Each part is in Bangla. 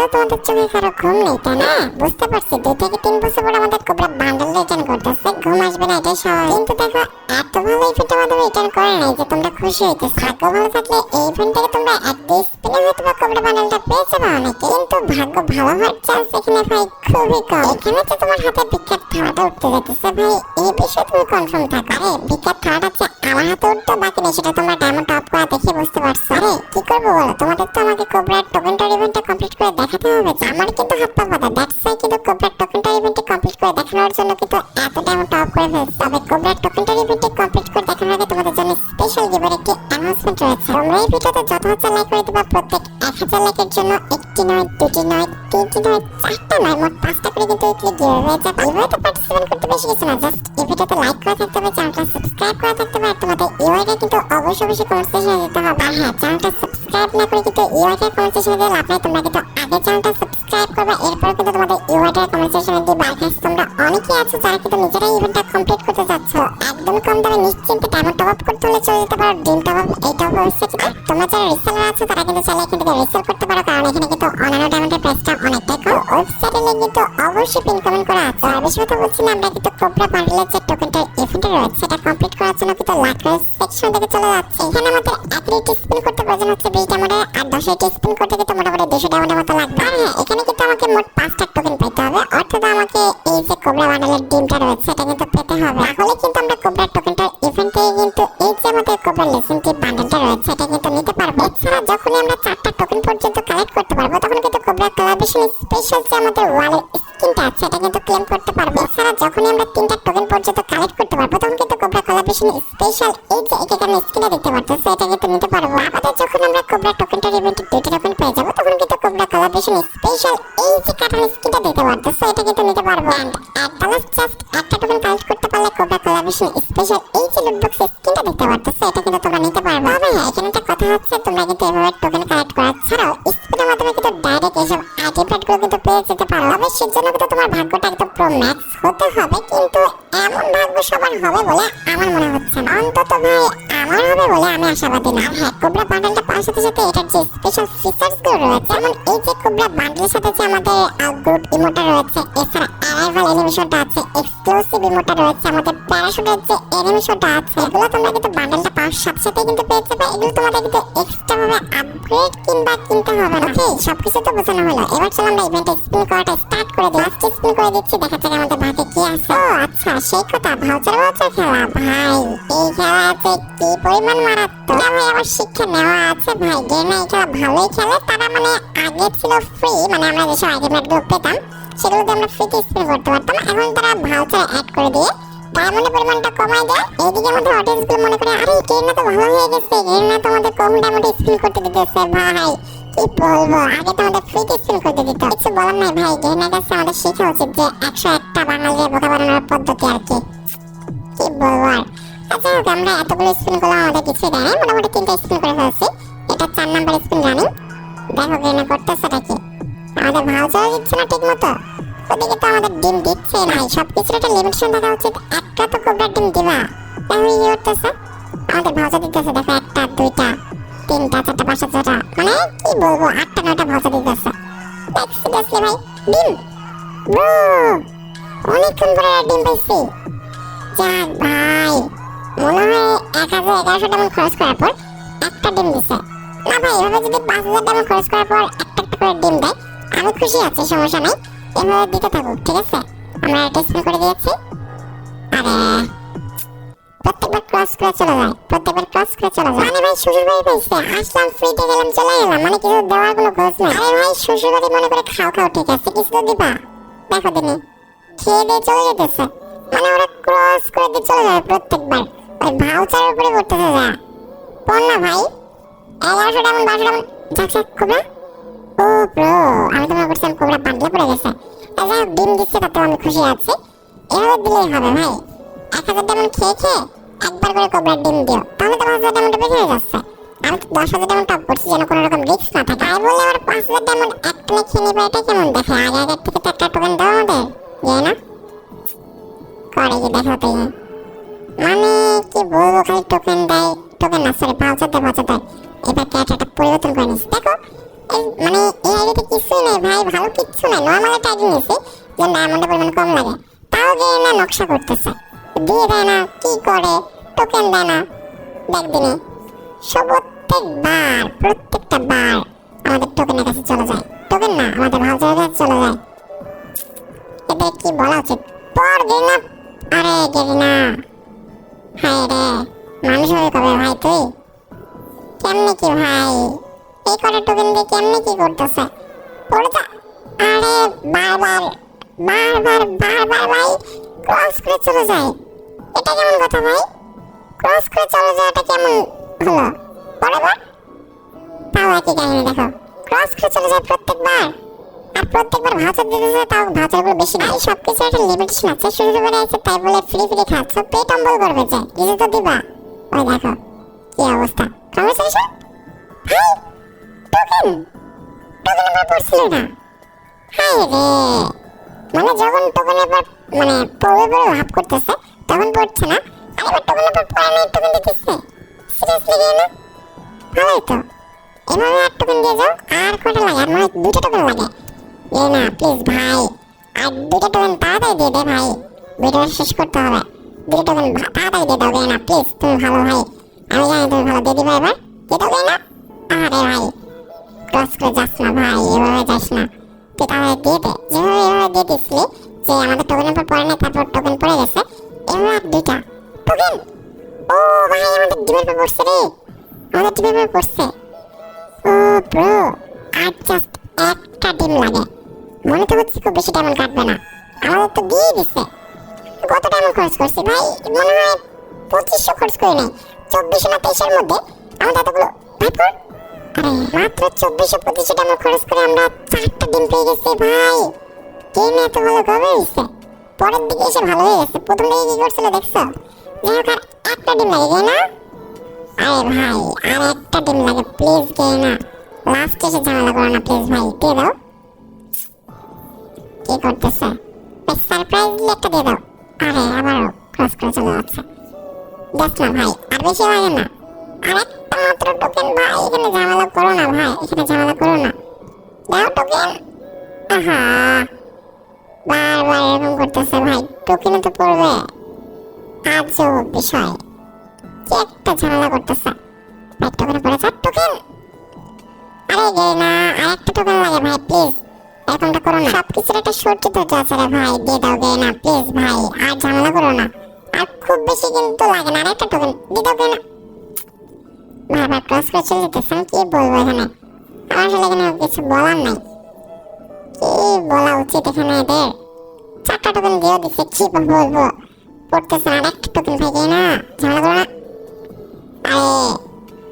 এখনও তোমাদের চোখে কারও ঘুম নেই, তাই না? বুঝতে পারছি, দুই থেকে তিন বছর পর আমাদের কোবরা বান্ডেল রিটার্ন করতেছে, ঘুম আসবে না, এটাই স্বাভাবিক। কিন্তু দেখো, এত ভালো ইভেন্ট আমাদের রিটার্ন করে নাই যে তোমরা খুশি হইতেছো ভাগ্য ভালো থাকলে এই ইভেন্ট থেকে তোমরা এক স্পিনে হয়তো বা কোবরা বান্ডেলটা পেয়ে যাবে অনেকে। কিন্তু ভাগ্য ভালো হওয়ার চান্স এখানে ভাই খুবই কম। এখানে তো তোমার হাতে বিখ্যাত থালাটা উঠতে যাইতেছে ভাই, এই বিষয়ে তুমি কনফার্ম থাকো। আরে, বিখ্যাত থালাটা যে আমার হাতে উঠতে বাকি নেই, সেটা তোমরা ডায়মন্ড টপ করা দেখে বুঝতে পারছ। আরে, কি করব বলো? তোমাদের তো আমাকে কোবরার টোকেনটার ইভেন্টটা কমপ্লিট করে দেখাতে হবে যে আমার কিন্তু হাত পা বাঁধা। দ্যাটস ওয়াই কিন্তু কোবরার টোকেনটার ইভেন্টে কমপ্লিট করে দেখানোর জন্য কিন্তু এত ডায়মন্ড টপ করে ফেলছি তবে কোবরার টোকেনটার ইভেন্টে কমপ্লিট করে দেখানোর আগে তোমাদের জন্য স্পেশাল গিভার একটি অ্যানাউন্সমেন্ট রয়েছে। তোমরা এই ভিডিওতে যত হচ্ছে লাইক করে দিবা, প্রত্যেক এক হাজার লাইকের জন্য একটি নয়, দুটি নয়, তিনটি নয়, চারটা নয়, মোট পাঁচটা করে কিন্তু উইকলি গিভার যাবে গিভারতে পার্টিসিপেট করতে বেশি কিছু না জাস্ট এই ভিডিওতে লাইক করা থাকতে হবে চ্যানেলটা সাবস্ক্রাইব করা থাকতে হবে, আর তোমাদের ইউআইটা কিন্তু অবশ্যই অবশ্যই কমেন্ট দিতে হবে। আর হ্যাঁ চ্যানেলটা সাবস্ক্রাইব না করে কিন্তু ইউআইটা দিয়ে লাভ নাই, তোমরা কিন্তু আগে চ্যানেলটা সাবস্ক্রাইব করবে। এরপর কিন্তু তোমাদের ইউআইটা কমেন্ট আর হ্যাঁ তোমরা অনেকেই আছো যারা কিন্তু নিজেরাই ইভেন্টটা কমপ্লিট করতে যাচ্ছ। একদম কম দামে নিশ্চিন্তে ডায়মন্ড টপ আপ করতে হলে চলে যেতে পারো ড্রিম টপ আপ এই টপ ওয়েবসাইট আর তোমরা যারা রিসেলার আছো, তারা কিন্তু চাইলে এখান থেকে রিসেল করতে পারো, কারণ এখানে কিন্তু অন্যান্য ডায়মন্ডের প্রাইসটা অনেকটাই কম। ওয়েবসাইটে লিংক কিন্তু অবশ্যই পিন কমেন্ট করা আছে। আর বেশি কথা বলছি না, আমরা কিন্তু কোবরা বান্ডেলের যে টোকেনটার ইভেন্ট রয়েছে কমপ্লিট করার জন্য কিন্তু লাকরের সেকশন থেকে চলে যাচ্ছে। এখানে আমাদের এক রেট স্পিন করতে প্রয়োজন হচ্ছে বিশ ডায়মন্ডের আর দশ রেট স্পিন করতে কিন্তু মোটামুটি দুশো ডায়মন্ডের মতো লাগবে। আর হ্যাঁ এখানে কিন্তু আমাকে মোট পাঁচটা টোকেন পেতে হবে। অর্থাৎ আমাকে এই যে কোবরা বান্ডেলের ডিমটা রয়েছে এটা কিন্তু পেতে হবে। তাহলে কিন্তু আমরা কোবরা টোকেনটার ইভেন্টে কিন্তু এই যে আমাদের কোবরা লেসেন্টি বান্ডেলটা রয়েছে এটা কিন্তু নিতে পারব। এছাড়া যখনই আমরা চারটা টোকেন পর্যন্ত কালেক্ট করতে পারব, তখন কিন্তু কোবরা কোলাবরেশন স্পেশাল যে আমাদের ওয়ালের স্কিনটা আছে এটা কিন্তু ক্লেম করতে পারব। এছাড়া যখনই আমরা তিনটা টোকেন পর্যন্ত কালেক্ট করতে পারব, তখন কিন্তু কোবরা কোলাবরেশন স্পেশাল যে একে আমি স্কিনে দেখতে পারতেছি এটা কিন্তু নিতে পারব। আপাতত যখন আমরা কোবরা টোকেনটার ইভেন্টে দুইটা টোকেন পেয়ে যাব, তখন কিন্তু কোবরা কোলাবরেশন স্পেশাল এই যে কাটার স্কিনটা দিতে পারতেছে এটা কিন্তু নিতে পারব। এন্ড এক ডলার জাস্ট একটা টোকেন কালেক্ট করতে পারলে কোবরা কোলাবরেশন স্পেশাল এই যে লুটবক্স স্কিনটা দেখতে পারতেছে এটা কিন্তু তোমরা নিতে পারবে। তবে হ্যাঁ এখানে একটা কথা হচ্ছে, তোমরা কিন্তু এভাবে টোকেন কালেক্ট করা ছাড়াও স্পিনের মাধ্যমে কিন্তু ডাইরেক্ট এসব আইডি প্যাডগুলো তবে সেজন্য কিন্তু তোমার ভাগ্যটা একদম প্রো ম্যাক্স হতে হবে, কিন্তু এমন ভাগ্য সবার হবে বলে আমার মনে হচ্ছে না। অন্তত ভাই, আমার হবে বলে আমি আশাবাদী না। হ্যাঁ কোবরা বান্ডেলটা পাওয়ার সাথে সাথে এটার যে স্পেশাল ফিচার্সগুলো রয়েছে, যেমন এই যে কোবরা বান্ডেলের সাথে যে আমাদের গ্রুপ ইমোটা রয়েছে, এছাড়া অ্যারাইভাল অ্যানিমেশনটা আছে এক্সক্লুসিভ ইমোটা রয়েছে, আমাদের প্যারাশুটের যে অ্যানিমেশনটা আছে, এগুলো তোমরা কিন্তু বান্ডেলটা পাওয়ার সাথে সাথে কিন্তু পেয়ে যাবে এগুলো তোমাদের কিন্তু এক্সট্রা ভাবে আপগ্রেড কিংবা কিনতে হবে না। ওকে সবকিছু তো বোঝানো হলো। এবার চলো আমরা ইভেন্টে স্পিন করাটা স্টার্ট করে লাস্ট স্পিন করে দিচ্ছি দেখা যাক আমাদের ভাগে কি আছে। ও আচ্ছা সেই কথা ভাউচার ভাউচার খেলা। ভাই এই খেলাতে কি পরিমাণ মারাত্মক। ভাই আমার শিক্ষা নেওয়া আছে ভাই। গেমে এই খেলা ভালোই খেলে তারা মানে আগে ছিল ফ্রি মানে আমরা যেসব আইটেমগুলো পেতাম সেগুলো দিয়ে আমরা ফ্রিতে স্পিন করতে পারতাম। এখন তারা ভাউচার অ্যাড করে দিয়ে ডায়মন্ডের পরিমাণটা কমায় দেয়। এইদিকে আমাদের অডিয়েন্স মনে করে আরে গেমটা তো ভালো হয়ে গেছে গেমটা তো আমাদের কম ডায়মন্ডে স্পিন করতে দিতেছে ভাই। কি বলব? আগে তো আমাদের ফ্রিতে স্পিন করতে দিত কিছু বলার নাই ভাই গেমের কাছে আমাদের শেখা উচিত যে একশো একটা বাঙালির বোকা বানানোর পদ্ধতি আর কি। কি বলব আর? আচ্ছা হোক, আমরা এতগুলো স্পিন করলাম, আমাদের কিছু দেয় নাই। মোটামুটি তিনটা স্পিন করে ফেলছি। এটা চার নাম্বার স্পিন রানিং দেখো গেমে করতেছে কি? আমাদের ভাউচার দিচ্ছে না ঠিক মতো ওদিকে তো আমাদের ডিম দিচ্ছে ভাই সবকিছুর একটা লিমিটেশন থাকা উচিত। একটা চারটা পাঁচটা ছটা মানে কি বলব, আটটা নয়টা সিরিয়াসলি ভাই, ডিম। ব্রো, অনেকক্ষণ পরে ডিম পাইছি। যাক ভাই, মনে হয় এক হাজার এগারোশো টাকা খরচ করার পর একটা ডিম দিছে। না ভাই, এভাবে যদি পাঁচ হাজার টাকা খরচ করার পর একটা একটা করে ডিম দেয়, আমি খুশি আছি, সমস্যা এভাবে দিতে থাকুক, ঠিক আছে? আমরা স্পিন করে দিয়েছি। ক্রস করে চলে যায়। প্রত্যেকবার ক্রস করে চলে যায়। মানে ভাই শ্বশুর বাড়ি পেয়েছে আসলাম ফ্রিতে গেলাম চলে গেলাম মানে কিছু দেওয়ার কোনো খোঁজ নেই আরে ভাই শ্বশুর বাড়ি মনে করে খাও খাও ঠিক আছে। কিছু তো দিবা। দেখো দিনে। খেয়ে দিয়ে চলে যেতেছে। মানে ওরা ক্রস করে দিয়ে চলে যায় প্রত্যেকবার। ওই ভাউচারের উপরে করতেছে যা। পড় না ভাই। এগারোশো টাকা বারোশো টাকা যাক কোবরা? ও ব্রো আমি তো মনে করছিলাম কোবরা বান্ডলে পড়ে গেছে। যাই হোক ডিম দিচ্ছে তাতে আমি খুশি আছি। এভাবে দিলেই হবে ভাই। এক হাজার ডায়মন্ড খেয়ে খেয়ে একবার করে কোবরার ডিম দিও। তাহলে তো পাঁচ হাজার ডায়মন্ড হয়ে যাচ্ছে। আমি তো দশ হাজার ডায়মন্ড টপ করছি যেন কোনো রকম রিস্ক না থাকে। তাই বলে আবার পাঁচ হাজার ডায়মন্ড এক টনে খেয়ে নিবে, এটা কেমন? দেখে, আগে আগের থেকে তো একটা টোকেন দাও আমাদের। ইয়ে না করে কি দেখো তো মানে কি বলব, খালি টোকেন দেয় টোকেন না সরি ভাউচার দেয় ভাউচার দেয়। এবার ক্যারেক্টারটা পরিবর্তন করে নিস দেখো মানে এই আইডিতে কিছুই নেই ভাই, ভালো কিচ্ছু নেই। নর্মাল একটা আইডি নিয়েছি যে ডায়মন্ডের পরিমাণ কম লাগে। তাও গিয়ে না, নকশা করতেছে। দিয়ে দেয় না, কি করে? টোকেন দেয় না। দেখ দিনে সব প্রত্যেকবার, প্রত্যেকটা বার আমাদের টোকেনের কাছে চলে যায়। টোকেন না, আমাদের ভাউচারের কাছে চলে যায়। এদের কি বলা উচিত? পর গেরিনা আরে গেরিনা হায় রে, মানুষ হবে কবে ভাই তুই? কেমনে কি ভাই? এই কটা টোকেন দিয়ে কেমনে কি করতেছে? পড়ে যা। আরে বারবার বারবার বারবার ভাই ক্রস করে চলে যায়। এটা কেমন কথা ভাই? ক্রস করে চলে যায় এটা কেমন? হলো পরে বার তাও একই কাহিনী, দেখো। ক্রস করে চলে যায় প্রত্যেকবার। আর প্রত্যেকবার ভাউচার দিতেছে তাও ভাউচারগুলো বেশি ভাই সব কিছু একটা লিমিটেশন আছে। শুরু করে আছে তাই বলে ফ্রি ফ্রি খাচ্ছ, পেট অম্বল করবে যে। কিছু তো দিবা। ওই দেখো, কি অবস্থা। কংগ্রেচুলেশন ভাই টোকেন টোকেন আবার পড়ছিল না। হাই রে। মানে যখন টোকেনের পর মানে পড়বে পড়ে লাভ করতেছে। তখন পড়ছে না। আর এবার টোকেনের পর পড়ে না টোকেন দিতেছে সিরিয়াসলি না? ভালোই তো। এভাবে আর টোকেন দিয়ে যাও আর কটা লাগে? আর মনে হয় দুটো টোকেন লাগে। এই না প্লিজ ভাই। আর দুটো টোকেন তাড়াতাড়ি দিয়ে দে ভাই। ভিডিও শেষ করতে হবে। দুটো টোকেন তাড়াতাড়ি দিয়ে দাও না প্লিজ তুমি ভালো ভাই। আমি জানি তুমি ভালো, দিয়ে দিবা এবার। দিয়ে দাও না। আরে ভাই ক্রস করে যাস না ভাই, এভাবে যাস না। তুই তাহলে দিয়ে দে। যেভাবে এভাবে দিয়ে দিসলি যে আমাদের টোকেনের পর পড়ে না তারপর টোকেন পড়ে গেছে আর দুইটা টোকেন ও ভাই, আমাদের ডিমের পর পড়ছে রে। আমাদের ডিমের পর পড়ছে ও ব্রো আর জাস্ট একটা ডিম লাগে। মনে তো হচ্ছে খুব বেশি ডায়মন্ড কাটবে না। আমাদের তো দিয়ে দিচ্ছে কত ডায়মন্ড খরচ করছি ভাই? মনে হয় পঁচিশশো খরচ করি নাই চব্বিশশো না তেইশের মধ্যে। আমাদের এতগুলো ভাই আরে, মাত্র চব্বিশশো, পঁচিশশো ডায়মন্ড খরচ করে আমরা চারটা ডিম পেয়ে গেছি ভাই। গেম এত ভালো কবে হয়েছে পরের দিকে এসে ভালো হয়ে গেছে। প্রথম দিকে কি করছিল দেখছ? যাই হোক, আর একটা ডিম লাগে না? আরে ভাই, আর একটা ডিম লাগে প্লিজ গে না লাস্ট এসে ঝামেলা করো না প্লিজ ভাই দিয়ে দাও। কি করতেছে? সারপ্রাইজলি একটা দিয়ে দাও। আরে, আবারও ক্রস করে চলে যাচ্ছে। দেখ না ভাই, আর বেশি লাগে না। আর একটা মাত্র টোকেন ভাই এখানে ঝামেলা করো না ভাই, এখানে ঝামেলা করো না। দাও টোকেন আহা। বারবার এরকম করতেছে ভাই টোকেনে তো পড়বে আজব বিষয় কি একটা ঝামেলা করতেছে ভাই টোকেনে পড়ে যাক টোকেন আরে গে না আর একটা টোকেন লাগে ভাই প্লিজ এরকমটা করো না সবকিছুর একটা সহ্য ধৈর্য আছে রে ভাই দিয়ে দাও গে না প্লিজ ভাই আর ঝামেলা করো না আর খুব বেশি কিন্তু লাগে না আর একটা টোকেন দিয়ে দাও গে না বারবার ক্রস করে চলে যেতেছেন কি বলব এখানে আমার আসলে এখানে কিছু বলার নাই কি বলা উচিত এখানে এদের। চারটা টোকেন দিয়েও দিচ্ছে কি বলব। পড়তেছে আর একটা টোকেন ভাই না, ঝামেলা না। আরে,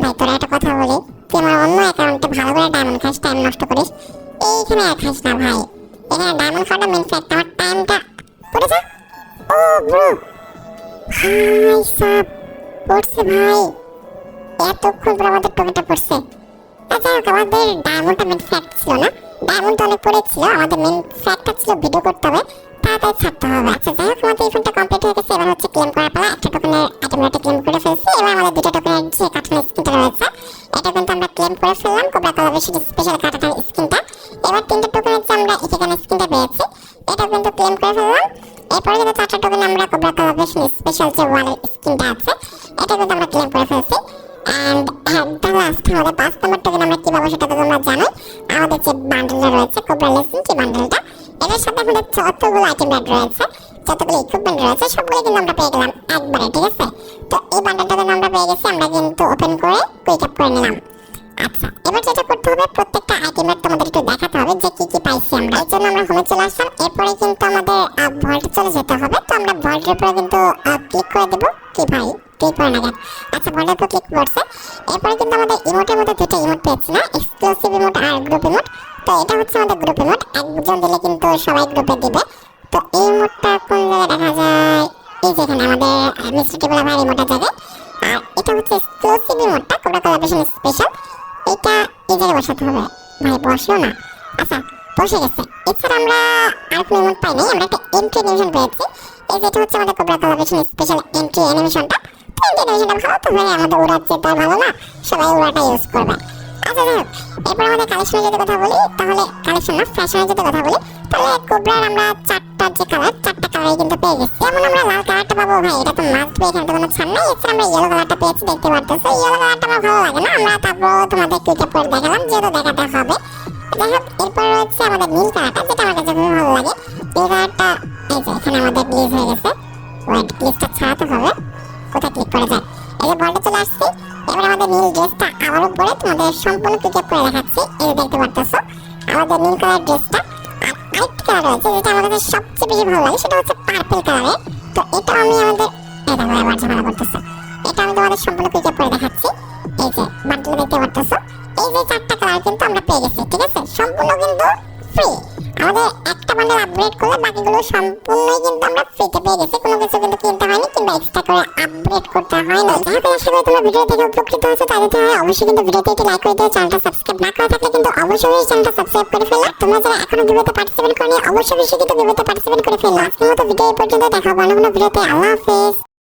ভাই, তোরা একটা কথা বলি, তুই আমার অন্য অ্যাকাউন্টে ভালো করে ডায়মন্ড খাস টাইম নষ্ট করিস। এইখানে আর খাস না, ভাই। এখানে ডায়মন্ড খাওয়াটা মেন ফ্যাক্ট আমার টাইমটা পড়ে যা ও ব্রো হাই সাপ পড়ছে ভাই। এতক্ষণ পর আমাদের টোকেনটা পড়ছে। আচ্ছা আমাদের ডায়মন্ডটা মেন ফ্যাক্ট ছিল না? ডায়মন্ড অনেক পড়েছিল, আমাদের মেন ফ্যাক্টটা ছিল ভিডিও করতে হবে, তাড়াতাড়ি ছাড়তে হবে। আচ্ছা যাই হোক, আমাদের ইভেন্টটা কমপ্লিট হয়ে গেছে, এবার হচ্ছে ক্লেম করার পালা। একটা টোকেনের আইটেমটা ক্লেম করে ফেলছি, এবার আমাদের দুটো টোকেনের যে কাঠানোর রয়েছে কোবরা লেসন যে বান্ডেলটা এটার সাথে আমাদের যতগুলো আইটেম ব্যাগ রয়েছে, যতগুলো ইকুইপমেন্ট রয়েছে, সবগুলো কিন্তু আমরা পেয়ে গেলাম একবারে, ঠিক আছে? তো এই বান্ডেলটা কিন্তু আমরা পেয়ে গেছি, আমরা কিন্তু ওপেন করে কুইক আপ করে নিলাম। আচ্ছা এবার যেটা করতে হবে, প্রত্যেকটা আইটেমের তোমাদের একটু দেখাতে হবে যে কি কি পাইছি আমরা। এই জন্য আমরা হোমে চলে আসলাম, এরপরে কিন্তু আমাদের ভল্টে চলে যেতে হবে। তো আমরা ভল্টের উপরে কিন্তু ক্লিক করে দেবো। কি ভাই? ক্লিক করে না কেন আচ্ছা ভল্টের উপর ক্লিক করছে। এরপরে কিন্তু আমাদের ইমোটের মধ্যে দুটো ইমোট পেয়েছি না এক্সক্লুসিভ ইমোট আর গ্রুপ ইমোট তো এটা হচ্ছে আমাদের গ্রুপ ইমোট একজন দিলে কিন্তু সবাই গ্রুপে দিবে। তো এই ইমোটটা কোন জায়গায় দেখা যায়? এই যেখানে আমাদের মিস্টার টেবিলা ভাই ইমোটের জায়গায় আর এটা হচ্ছে এক্সক্লুসিভ ইমোটটা কোবরা কোলাবরেশন স্পেশাল এটা এই জায়গায় বসাতে হবে। ভাই বসেও না। আচ্ছা বসে গেছে। এছাড়া আমরা আর কোনো ইমোট পাই নাই। আমরা একটা এন্ট্রি অ্যানিমেশন পেয়েছি। এই যেটা হচ্ছে আমাদের কোবরা কোলাবরেশন স্পেশাল এন্ট্রি অ্যানিমেশনটা এন্ট্রি অ্যানিমেশনটা ভালো তো ভাই, আমাদের উড়াচ্ছে তাই ভালো না। সবাই উড়াটা ইউজ করবে। আচ্ছা যাই হোক এরপর আমাদের কালেকশনের যদি কথা বলি, তাহলে কালেকশন না ফ্যাশনের যদি কথা বলি, তাহলে কোবরার আমরা চারটা যে কালার চারটা কালারই কিন্তু পেয়ে গেছি। যেমন আমরা লাল কালারটা পাবো, ভাই, এটা তো মাস্ট বি এখানে তো কোনো ছাড় নাই। এছাড়া আমরা ইয়েলো কালারটা পেয়েছি, দেখতে পারতেছো? ইয়েলো কালারটা আমার ভালো লাগে না। আমরা তারপর তোমাদের কুইটা পরে দেখালাম, যেহেতু দেখাতে হবে। যাই এরপর রয়েছে আমাদের নীল কালারটা যেটা আমার কাছে খুবই ভালো লাগে। নীল কালারটা এই যে, এখানে আমাদের ব্লিজ হয়ে গেছে। ওয়েট ব্লিজটা ছাড়াতে হবে। কোথায় ক্লিক করে যায়? যে বলটা চলে আসছে, এবার আমাদের নীল ড্রেসটা আবারও পরে তোমাদের সম্পূর্ণ পিকআপ করে দেখাচ্ছি। এই দেখতে পারতেছো, আমাদের নীল কালার ড্রেসটা। আর আরেকটি কালার রয়েছে যেটা আমার কাছে সবচেয়ে বেশি ভালো লাগে, সেটা হচ্ছে পার্পল কালারের তো এটা আমি আমাদের এই দেখো, এবার ঝামেলা করতেছে। এটা আমি তোমাদের সম্পূর্ণ পিকআপ করে দেখাচ্ছি। এই যে বান্ডেল দেখতে পারতেছো। এই যে চারটা কালার কিন্তু আমরা পেয়ে গেছি, ঠিক আছে? সম্পূর্ণ কিন্তু ফ্রি আমাদের একটা বান্ডেল আপগ্রেড করলে বাকিগুলো সম্পূর্ণই কিন্তু আমরা ফ্রিতে পেয়ে গেছি, কোনো কিছু কিন্তু কিনতে হয়নি। এক্সট্রা করে আপডেট করতে হয় না। হোক আশা করি তোমরা ভিডিও দেখে উপকৃত হয়েছে, তাদের জন্য অবশ্যই কিন্তু ভিডিওতে একটি লাইক করে দিও চ্যানেলটা সাবস্ক্রাইব না করে থাকলে কিন্তু অবশ্যই চ্যানেলটা সাবস্ক্রাইব করে ফেলো। তোমরা যারা এখনও ভিডিওতে পার্টিসিপেট করনি, অবশ্যই বেশি কিন্তু ভিডিওতে পার্টিসিপেট করে ফেলো। আজকের মতো ভিডিও এই পর্যন্ত, দেখা হবে অন্য কোনো ভিডিওতে আল্লাহ হাফেজ।